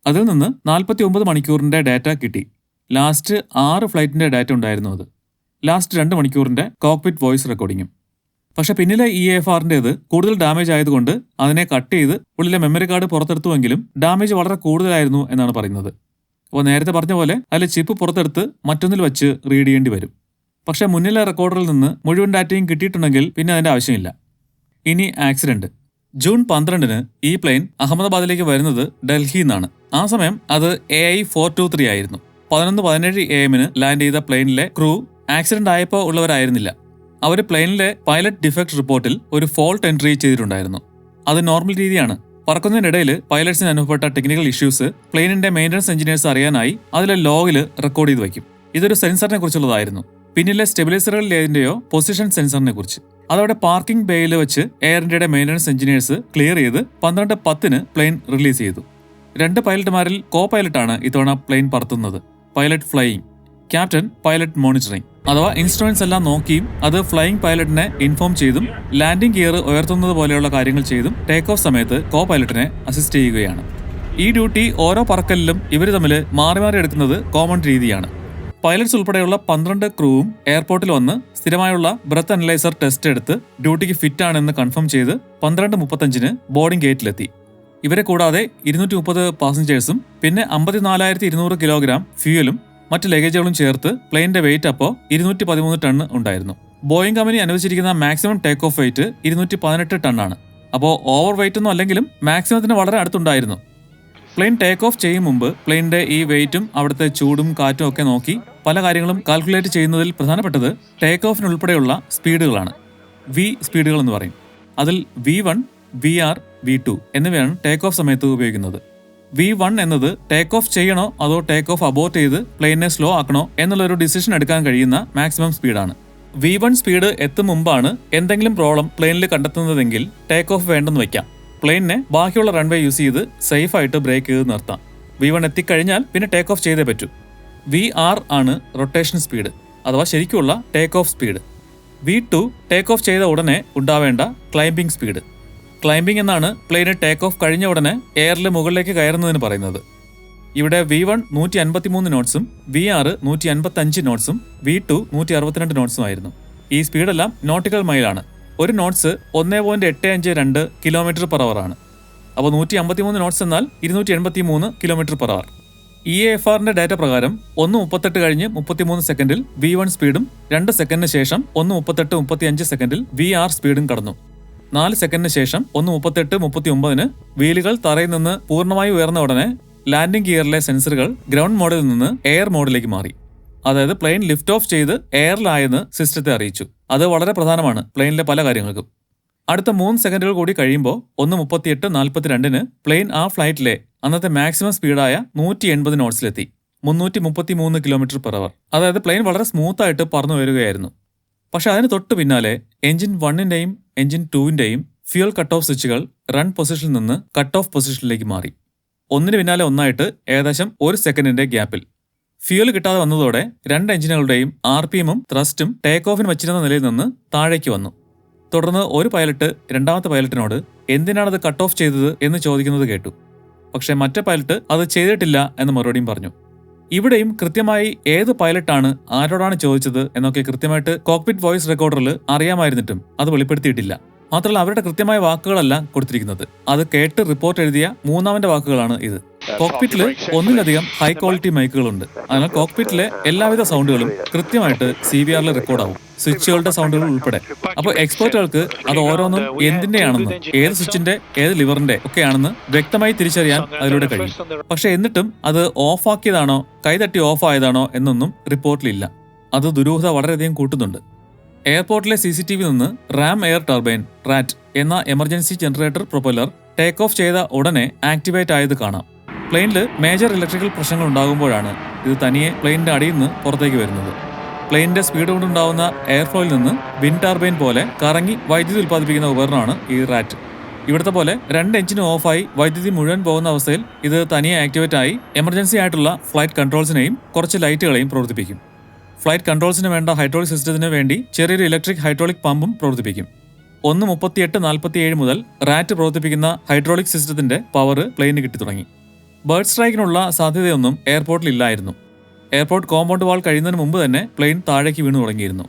അതിൽ നിന്ന് നാൽപ്പത്തി ഒമ്പത് മണിക്കൂറിന്റെ ഡാറ്റ കിട്ടി. ലാസ്റ്റ് ആറ് ഫ്ലൈറ്റിന്റെ ഡാറ്റ ഉണ്ടായിരുന്നു അത്. ലാസ്റ്റ് രണ്ട് മണിക്കൂറിന്റെ കോക്പിറ്റ് വോയിസ് റെക്കോർഡിങ്ങും. പക്ഷേ പിന്നിലെ ഇ എഫ് ആറിന്റെത് കൂടുതൽ ഡാമേജ് ആയതുകൊണ്ട് അതിനെ കട്ട് ചെയ്ത് ഉള്ളിലെ മെമ്മറി കാർഡ് പുറത്തെടുത്തുവെങ്കിലും ഡാമേജ് വളരെ കൂടുതലായിരുന്നു എന്നാണ് പറയുന്നത്. അപ്പോൾ നേരത്തെ പറഞ്ഞ പോലെ അതിലെ ചിപ്പ് പുറത്തെടുത്ത് മറ്റൊന്നിൽ വെച്ച് റീഡ് ചെയ്യേണ്ടി വരും. പക്ഷേ മുന്നിലെ റെക്കോർഡറിൽ നിന്ന് മുഴുവൻ ഡാറ്റയും കിട്ടിയിട്ടുണ്ടെങ്കിൽ പിന്നെ അതിന്റെ ആവശ്യമില്ല. ഇനി ആക്സിഡന്റ് ജൂൺ പന്ത്രണ്ടിന് ഈ പ്ലെയിൻ അഹമ്മദാബാദിലേക്ക് വരുന്നത് ഡൽഹിയിൽ നിന്നാണ് ആ സമയം അത് A I four two three ആയിരുന്നു. പതിനൊന്ന് പതിനേഴ് എ എമ്മിന് ലാൻഡ് ചെയ്ത പ്ലെയിനിലെ ക്രൂ ആക്സിഡന്റ് ആയപ്പോൾ ഉള്ളവരായിരുന്നില്ല. അവർ പ്ലെയിനിലെ പൈലറ്റ് ഡിഫക്ട് റിപ്പോർട്ടിൽ ഒരു ഫോൾട്ട് എൻട്രി ചെയ്തിട്ടുണ്ടായിരുന്നു. അത് നോർമൽ രീതിയാണ്. പറക്കുന്നതിനിടയിൽ പൈലറ്റ്സിന് അനുഭവപ്പെട്ട ടെക്നിക്കൽ ഇഷ്യൂസ് പ്ലെയിനിന്റെ മെയിന്റനൻസ് എഞ്ചിനീയേഴ്സ് അറിയാനായി അതിലെ ലോഗിൽ റെക്കോർഡ് ചെയ്ത് വയ്ക്കും. ഇതൊരു സെൻസറിനെ കുറിച്ചുള്ളതായിരുന്നു പിന്നിലെ സ്റ്റെബിലൈസറുകളിലേതിന്റെയോ പൊസിഷൻ സെൻസറിനെ കുറിച്ച് അതവിടെ പാർക്കിംഗ് ബേയിൽ വെച്ച് എയർ ഇന്ത്യയുടെ മെയിന്റനൻസ് എഞ്ചിനീയേഴ്സ് ക്ലിയർ ചെയ്ത് പന്ത്രണ്ട് പത്തിന് പ്ലെയിൻ റിലീസ് ചെയ്തു. രണ്ട് പൈലറ്റുമാരിൽ കോ പൈലറ്റാണ് ഇത്തവണ plane പറത്തുന്നത്. Pilot flying captain pilot monitoring അഥവാ ഇൻസ്ട്രുമെന്റ്സ് എല്ലാം നോക്കിയും അത് ഫ്ലൈയിങ് പൈലറ്റിനെ ഇൻഫോം ചെയ്തും ലാൻഡിംഗ് ഗിയർ ഉയർത്തുന്നത് പോലെയുള്ള കാര്യങ്ങൾ ചെയ്തും ടേക്ക് ഓഫ് സമയത്ത് കോ പൈലറ്റിനെ അസിസ്റ്റ് ചെയ്യുകയാണ്. ഈ ഡ്യൂട്ടി ഓരോ പറക്കലിലും ഇവർ തമ്മിൽ മാറി മാറി എടുക്കുന്നത് കോമൺ രീതിയാണ്. പൈലറ്റ്സ് ഉൾപ്പെടെയുള്ള പന്ത്രണ്ട് ക്രൂവും എയർപോർട്ടിൽ വന്ന് സ്ഥിരമായുള്ള ബ്രത്ത് അനലൈസർ ടെസ്റ്റ് എടുത്ത് ഡ്യൂട്ടിക്ക് ഫിറ്റ് ആണെന്ന് കൺഫേം ചെയ്ത് പന്ത്രണ്ട് മുപ്പത്തഞ്ചിന് ബോർഡിംഗ് ഗേറ്റിലെത്തി. ഇവരെ കൂടാതെ ഇരുന്നൂറ്റി മുപ്പത് പാസഞ്ചേഴ്സും പിന്നെ അമ്പത്തിനാലായിരത്തി ഇരുന്നൂറ് കിലോഗ്രാം ഫ്യൂവലും മറ്റ് ലഗേജുകളും ചേർത്ത് പ്ലെയിനിന്റെ വെയിറ്റ് അപ്പോൾ ഇരുന്നൂറ്റി പതിമൂന്ന് ടൺ ഉണ്ടായിരുന്നു. ബോയിങ് കമ്പനി അനുവദിച്ചിരിക്കുന്ന മാക്സിമം ടേക്ക് ഓഫ് വെയിറ്റ് ഇരുന്നൂറ്റി പതിനെട്ട് ടണ്ണാണ്. അപ്പോൾ ഓവർ വെയിറ്റ് ഒന്നും അല്ലെങ്കിലും മാക്സിമത്തിന് വളരെ അടുത്തുണ്ടായിരുന്നു. പ്ലെയിൻ ടേക്ക് ഓഫ് ചെയ്യും മുമ്പ് പ്ലെയിനിന്റെ ഈ വെയിറ്റും അവിടുത്തെ ചൂടും കാറ്റും ഒക്കെ നോക്കി പല കാര്യങ്ങളും കാൽക്കുലേറ്റ് ചെയ്യുന്നതിൽ പ്രധാനപ്പെട്ടത് ടേക്ക് ഓഫിനുൾപ്പെടെയുള്ള സ്പീഡുകളാണ് വി സ്പീഡുകൾ എന്ന് പറയും. അതിൽ V one V R V two എന്നിവയാണ് ടേക്ക് ഓഫ് സമയത്ത് ഉപയോഗിക്കുന്നത്. വി വൺ എന്നത് ടേക്ക് ഓഫ് ചെയ്യണോ അതോ ടേക്ക് ഓഫ് അബോർട്ട് ചെയ്ത് പ്ലെയിനെ സ്ലോ ആക്കണോ എന്നുള്ള ഒരു ഡിസിഷൻ എടുക്കാൻ കഴിയുന്ന മാക്സിമം സ്പീഡാണ് വി വൺ സ്പീഡ് എത്തും മുമ്പാണ് എന്തെങ്കിലും പ്രോബ്ലം പ്ലെയിനിൽ കണ്ടെത്തുന്നതെങ്കിൽ ടേക്ക് ഓഫ് വേണ്ടെന്ന് വെക്കാം. പ്ലെയിനിനെ ബാക്കിയുള്ള റൺവേ യൂസ് ചെയ്ത് സേഫ് ആയിട്ട് ബ്രേക്ക് ചെയ്ത് നിർത്താം. വി വൺ എത്തിക്കഴിഞ്ഞാൽ പിന്നെ ടേക്ക് ഓഫ് ചെയ്തേ പറ്റൂ. വി ആർ ആണ് റൊട്ടേഷൻ സ്പീഡ് അഥവാ ശരിക്കുള്ള take off speed V two take off ചെയ്ത ഉടനെ ഉണ്ടാവേണ്ട ക്ലൈംബിംഗ് സ്പീഡ് ക്ലൈംബിംഗ് എന്നാണ് പ്ലെയിന് ടേക്ക് ഓഫ് കഴിഞ്ഞ ഉടനെ എയറിൽ മുകളിലേക്ക് കയറുന്നതിന് പറയുന്നത്. ഇവിടെ വി വൺ നൂറ്റി അൻപത്തിമൂന്ന് നോട്ട്സും വി ആർ നൂറ്റി അൻപത്തി അഞ്ച് നോട്ട്സും വി ടു നൂറ്റി അറുപത്തിരണ്ട് നോട്ട്സും ആയിരുന്നു. ഈ സ്പീഡെല്ലാം നോട്ടിക്കൽ മൈലാണ് ഒരു നോട്ട്സ് ഒന്നേ പോയിന്റ് എട്ട് അഞ്ച് രണ്ട് കിലോമീറ്റർ പെർ അവർ ആണ്. അപ്പോൾ നൂറ്റി അമ്പത്തി മൂന്ന് നോട്ട്സ് എന്നാൽ ഇരുന്നൂറ്റി എൺപത്തി മൂന്ന് kilometre per hour E F ആറിന്റെ ഡാറ്റ പ്രകാരം ഒന്ന് മുപ്പത്തെട്ട് കഴിഞ്ഞ് മുപ്പത്തിമൂന്ന് സെക്കൻഡിൽ വി വൺ സ്പീഡും രണ്ട് സെക്കൻഡിന് ശേഷം ഒന്ന് മുപ്പത്തെട്ട് മുപ്പത്തി അഞ്ച് സെക്കൻഡിൽ വി ആർ സ്പീഡും കടന്നു. നാല് സെക്കൻഡിന് ശേഷം ഒന്ന് മുപ്പത്തെട്ട് മുപ്പത്തി ഒമ്പതിന് വീലുകൾ തറയിൽ നിന്ന് പൂർണമായി ഉയർന്ന ഉടനെ ലാൻഡിംഗ് ഗിയറിലെ സെൻസറുകൾ ഗ്രൗണ്ട് മോഡിൽ നിന്ന് എയർ മോഡിലേക്ക് മാറി. അതായത് പ്ലെയിൻ ലിഫ്റ്റ് ഓഫ് ചെയ്ത് എയറിലായെന്ന് സിസ്റ്റത്തെ അറിയിച്ചു. അത് വളരെ പ്രധാനമാണ് പ്ലെയിനിലെ പല കാര്യങ്ങൾക്കും. അടുത്ത മൂന്ന് സെക്കൻഡുകൾ കൂടി കഴിയുമ്പോൾ ഒന്ന് മുപ്പത്തിയെട്ട് നാൽപ്പത്തിരണ്ടിന് പ്ലെയിൻ ആ ഫ്ലൈറ്റിലെ അന്നത്തെ മാക്സിമം സ്പീഡായ നൂറ്റി എൺപത് നോട്ട്സിലെത്തി മുന്നൂറ്റി മുപ്പത്തി മൂന്ന് കിലോമീറ്റർ പെർ അവർ. അതായത് പ്ലെയിൻ വളരെ സ്മൂത്ത് ആയിട്ട് പറന്നു വരികയായിരുന്നു. പക്ഷെ അതിന് തൊട്ട് പിന്നാലെ എഞ്ചിൻ വണ്ണിന്റെയും എഞ്ചിൻ ടൂവിന്റെയും ഫ്യൂൽ കട്ട് ഓഫ് സ്വിച്ചുകൾ റൺ പൊസിഷനിൽ നിന്ന് കട്ട് ഓഫ് പൊസിഷനിലേക്ക് മാറി. ഒന്നിന് പിന്നാലെ ഒന്നായിട്ട് ഏകദേശം ഒരു സെക്കൻഡിന്റെ ഗ്യാപ്പിൽ. ഫ്യൂൽ കിട്ടാതെ വന്നതോടെ രണ്ട് എഞ്ചിനുകളുടെയും ആർ പി എമ്മും ത്രസ്റ്റും ടേക്ക് ഓഫിന് വച്ചിരുന്ന നിലയിൽ നിന്ന് താഴേക്ക് വന്നു. തുടർന്ന് ഒരു പൈലറ്റ് രണ്ടാമത്തെ പൈലറ്റിനോട് എന്തിനാണത് കട്ട് ഓഫ് ചെയ്തത്? എന്ന് ചോദിക്കുന്നത് കേട്ടു. പക്ഷേ മറ്റേ പൈലറ്റ് അത് ചെയ്തിട്ടില്ല എന്ന് മറുപടിയും പറഞ്ഞു. ഇവിടെയും കൃത്യമായി ഏത് പൈലറ്റാണ് ആരോടാണ് ചോദിച്ചത് എന്നൊക്കെ കൃത്യമായിട്ട് കോക്പിറ്റ് വോയിസ് റെക്കോർഡറിൽ അറിയാമായിരുന്നിട്ടും അത് വെളിപ്പെടുത്തിയിട്ടില്ല. മാത്രമല്ല അവരുടെ കൃത്യമായ വാക്കുകളല്ല കൊടുത്തിരിക്കുന്നത്. അത് കേട്ട് റിപ്പോർട്ട് എഴുതിയ മൂന്നാമന്റെ വാക്കുകളാണ് ഇത്. കോക്പിറ്റിൽ ഒന്നിലധികം ഹൈ ക്വാളിറ്റി മൈക്കുകളുണ്ട് അതിനാൽ കോക്പിറ്റിലെ എല്ലാവിധ സൗണ്ടുകളും കൃത്യമായിട്ട് സി വി ആറിൽ റെക്കോർഡാവും സ്വിച്ചുകളുടെ സൗണ്ടുകൾ ഉൾപ്പെടെ. അപ്പോൾ എക്സ്പേർട്ടുകൾക്ക് അത് ഓരോന്നും എന്തിന്റെയാണെന്നും ഏത് സ്വിച്ചിന്റെ ഏത് ലിവറിന്റെ ഒക്കെയാണെന്ന് വ്യക്തമായി തിരിച്ചറിയാൻ അതിലൂടെ കഴിയും. പക്ഷെ എന്നിട്ടും അത് ഓഫാക്കിയതാണോ കൈതട്ടി ഓഫ് ആയതാണോ എന്നൊന്നും റിപ്പോർട്ടിലില്ല. അത് ദുരൂഹത വളരെയധികം കൂട്ടുന്നുണ്ട്. എയർപോർട്ടിലെ സി സി ടി വി നിന്ന് റാം എയർ ടർബൈൻ റാറ്റ് എന്ന emergency generator propeller take off ചെയ്ത ഉടനെ ആക്ടിവേറ്റ് ആയത് കാണാം. പ്ലെയിനിൽ മേജർ ഇലക്ട്രിക്കൽ പ്രശ്നങ്ങൾ ഉണ്ടാകുമ്പോഴാണ് ഇത് തനിയെ പ്ലെയിനിന്റെ അടിയിൽ നിന്ന് പുറത്തേക്ക് വരുന്നത്. പ്ലെയിനിന്റെ സ്പീഡ് കൊണ്ടുണ്ടാവുന്ന എയർഫ്ലോയിൽ നിന്ന് വിൻ ടർബൈൻ പോലെ കറങ്ങി വൈദ്യുതി ഉൽപ്പാദിപ്പിക്കുന്ന ഉപകരണമാണ് ഈ റാറ്റ്. ഇവിടുത്തെ പോലെ രണ്ട് എഞ്ചിനും ഓഫായി വൈദ്യുതി മുഴുവൻ പോകുന്ന അവസ്ഥയിൽ ഇത് തനിയെ ആക്ടിവേറ്റ് ആയി എമർജൻസി ആയിട്ടുള്ള ഫ്ലൈറ്റ് കൺട്രോൾസിനെയും കുറച്ച് ലൈറ്റുകളെയും പ്രവർത്തിപ്പിക്കും. ഫ്ലൈറ്റ് കൺട്രോൾസിന് വേണ്ട ഹൈഡ്രോളിക് സിസ്റ്റത്തിന് വേണ്ടി ചെറിയൊരു ഇലക്ട്രിക് ഹൈഡ്രോളിക് പമ്പും പ്രവർത്തിപ്പിക്കും. ഒന്ന് മുപ്പത്തിയെട്ട് നാൽപ്പത്തിയേഴ് മുതൽ റാറ്റ് പ്രവർത്തിപ്പിക്കുന്ന ഹൈഡ്രോളിക് സിസ്റ്റത്തിന്റെ പവർ പ്ലെയിന് കിട്ടി തുടങ്ങി ബേർഡ് സ്ട്രൈക്കിനുള്ള സാധ്യതയൊന്നും എയർപോർട്ടിൽ ഇല്ലായിരുന്നു. എയർപോർട്ട് കോമ്പൗണ്ട് വാൾ കഴിയുന്നതിന് മുമ്പ് തന്നെ പ്ലെയിൻ താഴേക്ക് വീണു തുടങ്ങിയിരുന്നു.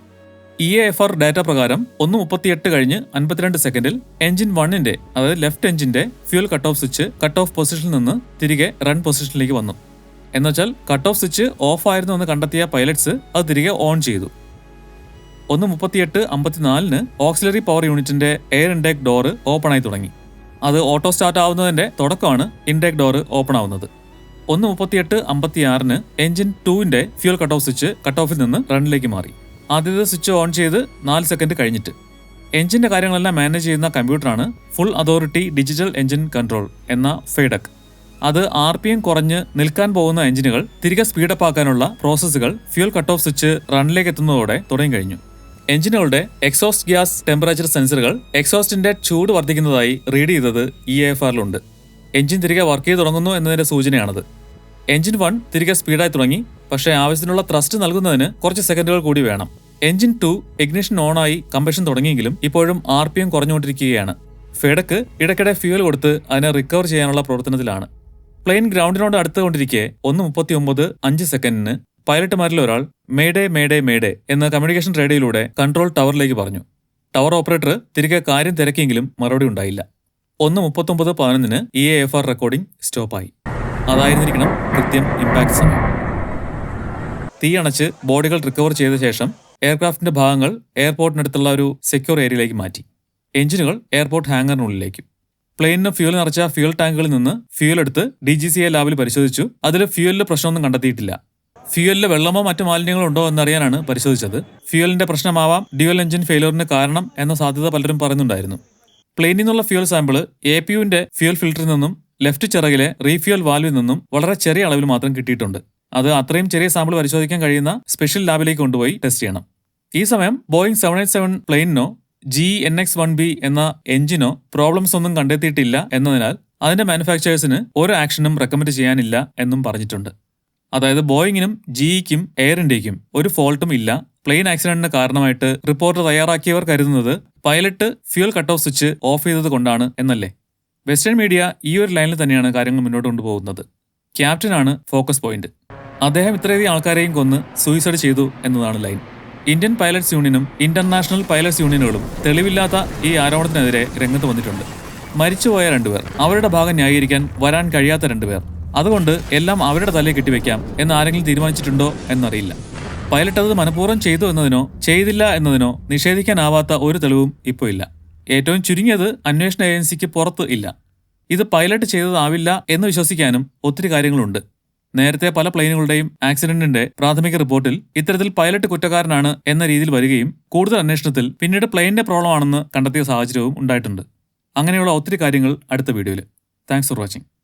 E A F R data പ്രകാരം ഒന്ന് മുപ്പത്തിയെട്ട് കഴിഞ്ഞ് അൻപത്തിരണ്ട് സെക്കൻഡിൽ എഞ്ചിൻ വണ്ണിന്റെ അതായത് ലെഫ്റ്റ് എഞ്ചിന്റെ fuel cut off switch cut off പൊസിഷനിൽ നിന്ന് തിരികെ റൺ പൊസിഷനിലേക്ക് വന്നു. എന്നുവെച്ചാൽ കട്ട് ഓഫ് സ്വിച്ച് ഓഫ് ആയിരുന്നു എന്ന് കണ്ടെത്തിയ പൈലറ്റ്സ് അത് തിരികെ ഓൺ ചെയ്തു. ഒന്ന് മുപ്പത്തിയെട്ട് അമ്പത്തിനാലിന് ഓക്സിലറി പവർ യൂണിറ്റിന്റെ എയർ ഇൻടേക്ക് ഡോറ് ഓപ്പൺ ആയി തുടങ്ങി. അത് ഓട്ടോ സ്റ്റാർട്ട് ആവുന്നതിന്റെ തുടക്കമാണ് ഇൻടേക്ക് ഡോറ് ഓപ്പൺ ആവുന്നത്. ഒന്ന് മുപ്പത്തിയെട്ട് അമ്പത്തിയാറിന് engine ടൂവിന്റെ fuel cut off switch cut ഓഫിൽ നിന്ന് റണ്ണിലേക്ക് മാറി. ആദ്യത്തെ സ്വിച്ച് ഓൺ ചെയ്ത് നാല് സെക്കൻഡ് കഴിഞ്ഞിട്ട്. എഞ്ചിന്റെ കാര്യങ്ങളെല്ലാം മാനേജ് ചെയ്യുന്ന കമ്പ്യൂട്ടറാണ് full authority digital engine control എന്ന ഫെഡക് അത് ആർ പി എം കുറഞ്ഞ് നിൽക്കാൻ പോകുന്ന എഞ്ചിനുകൾ തിരികെ സ്പീഡപ്പ് ആക്കാനുള്ള പ്രോസസ്സുകൾ ഫ്യൂൽ കട്ട് ഓഫ് സ്വിച്ച് റണ്ണിലേക്ക് എത്തുന്നതോടെ തുടങ്ങി കഴിഞ്ഞു. എഞ്ചിനുകളുടെ എക്സോസ്റ്റ് ഗ്യാസ് ടെമ്പറേച്ചർ സെൻസറുകൾ എക്സോസ്റ്റിന്റെ ചൂട് വർദ്ധിക്കുന്നതായി റീഡ് ചെയ്തത് ഇ എഫ് ആറിലുണ്ട്. എഞ്ചിൻ തിരികെ വർക്ക് ചെയ്ത് തുടങ്ങുന്നു എന്നതിന്റെ സൂചനയാണത്. എഞ്ചിൻ വൺ തിരികെ സ്പീഡായി തുടങ്ങി പക്ഷേ ആവശ്യത്തിനുള്ള ത്രസ്റ്റ് നൽകുന്നതിന് കുറച്ച് സെക്കൻഡുകൾ കൂടി വേണം. എഞ്ചിൻ ടു ഇഗ്നിഷൻ ഓണായി കമ്പഷൻ തുടങ്ങിയെങ്കിലും ഇപ്പോഴും ആർ പി എം കുറഞ്ഞുകൊണ്ടിരിക്കുകയാണ്. ഫെഡക്ക് ഇടയ്ക്കിടെ ഫ്യൂൽ കൊടുത്ത് അതിനെ റിക്കവർ ചെയ്യാനുള്ള പ്രവർത്തനത്തിലാണ്. പ്ലെയിൻ ഗ്രൗണ്ടിനോട് അടുത്തുകൊണ്ടിരിക്കെ ഒന്ന് മുപ്പത്തി ഒമ്പത് അഞ്ച് സെക്കൻഡിന് പൈലറ്റുമാരിൽ ഒരാൾ മേഡേ മേഡേ മേഡേ എന്ന കമ്മ്യൂണിക്കേഷൻ റേഡിയോയിലൂടെ കൺട്രോൾ ടവറിലേക്ക് പറഞ്ഞു. ടവർ ഓപ്പറേറ്റർ തിരികെ കാര്യം തിരക്കിയെങ്കിലും മറുപടി ഉണ്ടായില്ല. ഒന്ന് മുപ്പത്തൊമ്പത് പതിനൊന്നിന് E A F R recording സ്റ്റോപ്പായി. അതായിരുന്നിരിക്കണം കൃത്യം ഇമ്പാക്ട് സമയം. തീയണച്ച് ബോഡികൾ റിക്കവർ ചെയ്ത ശേഷം എയർക്രാഫ്റ്റിന്റെ ഭാഗങ്ങൾ എയർപോർട്ടിനടുത്തുള്ള ഒരു സെക്യൂർ ഏരിയയിലേക്ക് മാറ്റി. എഞ്ചിനുകൾ എയർപോർട്ട് ഹാങ്ങറിനുള്ളിലേക്കും പ്ലെയിനിന് ഫ്യൂൽ നിറച്ച ഫ്യൂൽ ടാങ്കുകളിൽ നിന്ന് ഫ്യൂൽ എടുത്ത് ഡി ജി സി എ ലാബിൽ പരിശോധിച്ചു. അതിൽ ഫ്യൂലിൽ പ്രശ്നമൊന്നും കണ്ടെത്തിയിട്ടില്ല. ഫ്യൂലിൽ വെള്ളമോ മറ്റു മാലിന്യങ്ങളോ ഉണ്ടോ എന്നറിയാനാണ് പരിശോധിച്ചത്. ഫ്യൂലിന്റെ പ്രശ്നമാവാം ഡ്യുവൽ എഞ്ചിൻ ഫെയിലിയറിന് കാരണം എന്ന സാധ്യത പലരും പറയുന്നുണ്ടായിരുന്നു. പ്ലെയിനിൽ നിന്നുള്ള ഫ്യൂവൽ സാമ്പിൾ എ പി യുവിന്റെ ഫ്യൂവൽ ഫിൽറ്ററിൽ നിന്നും ലെഫ്റ്റ് ചിറകിലെ റീഫ്യൂവൽ വാൽവിൽ നിന്നും വളരെ ചെറിയ അളവിൽ മാത്രം കിട്ടിയിട്ടുണ്ട്. അത് അത്രയും ചെറിയ സാമ്പിൾ പരിശോധിക്കാൻ കഴിയുന്ന സ്പെഷ്യൽ ലാബിലേക്ക് കൊണ്ടുപോയി ടെസ്റ്റ് ചെയ്യണം. ഈ സമയം Boeing seven eight seven പ്ലെയിനിനോ G N X one B എന്ന എഞ്ചിനോ പ്രോബ്ലംസ് ഒന്നും കണ്ടെത്തിയിട്ടില്ല എന്നതിനാൽ അതിന്റെ മാനുഫാക്ചേഴ്സിന് ഒരു ആക്ഷനും റെക്കമെൻഡ് ചെയ്യാനില്ല എന്നും പറഞ്ഞിട്ടുണ്ട്. അതായത് ബോയിങ്ങിനും ജിഇക്കും എയർ ഇന്ത്യയ്ക്കും ഒരു ഫോൾട്ടും ഇല്ല. പ്ലെയിൻ ആക്സിഡന്റിന് കാരണമായിട്ട് റിപ്പോർട്ട് തയ്യാറാക്കിയവർ കരുതുന്നത് pilot fuel cut off switch off ചെയ്തത് കൊണ്ടാണ് എന്നല്ലേ? വെസ്റ്റേൺ മീഡിയ ഈ ഒരു ലൈനിൽ തന്നെയാണ് കാര്യങ്ങൾ മുന്നോട്ട് കൊണ്ടുപോകുന്നത്. ക്യാപ്റ്റനാണ് ഫോക്കസ് പോയിന്റ്. അദ്ദേഹം ഇത്രയധികം ആൾക്കാരെയും കൊന്ന് സൂയിസൈഡ് ചെയ്തു എന്നതാണ് ലൈൻ. ഇന്ത്യൻ പൈലറ്റ്സ് യൂണിയനും ഇന്റർനാഷണൽ പൈലറ്റ്സ് യൂണിയനുകളും തെളിവില്ലാത്ത ഈ ആരോപണത്തിനെതിരെ രംഗത്ത് വന്നിട്ടുണ്ട്. മരിച്ചുപോയ രണ്ടുപേർ അവരുടെ ഭാഗം ന്യായീകരിക്കാൻ വരാൻ കഴിയാത്ത രണ്ടുപേർ അതുകൊണ്ട് എല്ലാം അവരുടെ തലയിൽ കെട്ടിവെക്കാം എന്ന് ആരെങ്കിലും തീരുമാനിച്ചിട്ടുണ്ടോ എന്നറിയില്ല. പൈലറ്റ് അത് മനഃപൂർവം ചെയ്തു എന്നതിനോ ചെയ്തില്ല എന്നതിനോ നിഷേധിക്കാനാവാത്ത ഒരു തെളിവും ഇപ്പോൾ ഇല്ല. ഏറ്റവും ചുരുങ്ങിയത് അന്വേഷണ ഏജൻസിക്ക് പുറത്ത് ഇല്ല. ഇത് പൈലറ്റ് ചെയ്തതാവില്ല എന്ന് വിശ്വസിക്കാനും ഒത്തിരി കാര്യങ്ങളുണ്ട്. നേരത്തെ പല പ്ലെയിനുകളുടെയും ആക്സിഡന്റിന്റെ പ്രാഥമിക റിപ്പോർട്ടിൽ ഇത്തരത്തിൽ പൈലറ്റ് കുറ്റക്കാരനാണ് എന്ന രീതിയിൽ വരികയും കൂടുതൽ അന്വേഷണത്തിൽ പിന്നീട് പ്ലെയിനിന്റെ പ്രോബ്ലം ആണെന്ന് കണ്ടെത്തിയ സാഹചര്യവും ഉണ്ടായിട്ടുണ്ട്. അങ്ങനെയുള്ള ഒത്തിരി കാര്യങ്ങൾ അടുത്ത വീഡിയോയിൽ. Thanks for watching.